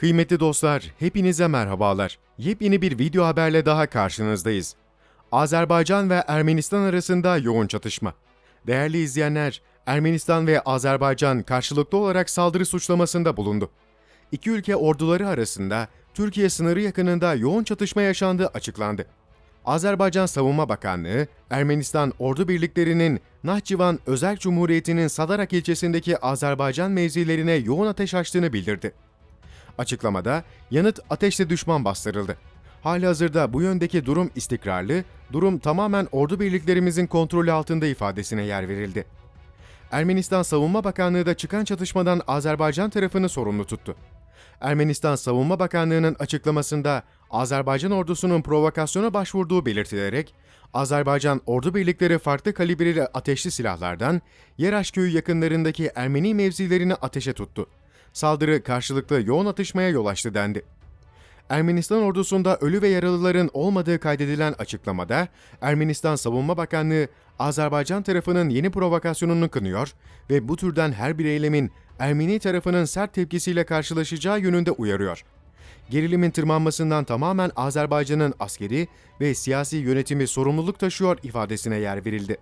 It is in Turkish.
Kıymetli dostlar, hepinize merhabalar. Yepyeni bir video haberle daha karşınızdayız. Azerbaycan ve Ermenistan arasında yoğun çatışma. Değerli izleyenler, Ermenistan ve Azerbaycan karşılıklı olarak saldırı suçlamasında bulundu. İki ülke orduları arasında Türkiye sınırı yakınında yoğun çatışma yaşandığı açıklandı. Azerbaycan Savunma Bakanlığı, Ermenistan ordu birliklerinin Nahçıvan Özel Cumhuriyeti'nin Sadarak ilçesindeki Azerbaycan mevzilerine yoğun ateş açtığını bildirdi. Açıklamada yanıt ateşle düşman bastırıldı. Halihazırda bu yöndeki durum istikrarlı, durum tamamen ordu birliklerimizin kontrolü altında ifadesine yer verildi. Ermenistan Savunma Bakanlığı da çıkan çatışmadan Azerbaycan tarafını sorumlu tuttu. Ermenistan Savunma Bakanlığı'nın açıklamasında Azerbaycan ordusunun provokasyona başvurduğu belirtilerek, Azerbaycan ordu birlikleri farklı kalibreli ateşli silahlardan Yeraş köyü yakınlarındaki Ermeni mevzilerini ateşe tuttu. Saldırı karşılıklı yoğun atışmaya yol açtı dendi. Ermenistan ordusunda ölü ve yaralıların olmadığı kaydedilen açıklamada, Ermenistan Savunma Bakanlığı, Azerbaycan tarafının yeni provokasyonunu kınıyor ve bu türden her bir eylemin Ermeni tarafının sert tepkisiyle karşılaşacağı yönünde uyarıyor. Gerilimin tırmanmasından tamamen Azerbaycan'ın askeri ve siyasi yönetimi sorumluluk taşıyor ifadesine yer verildi.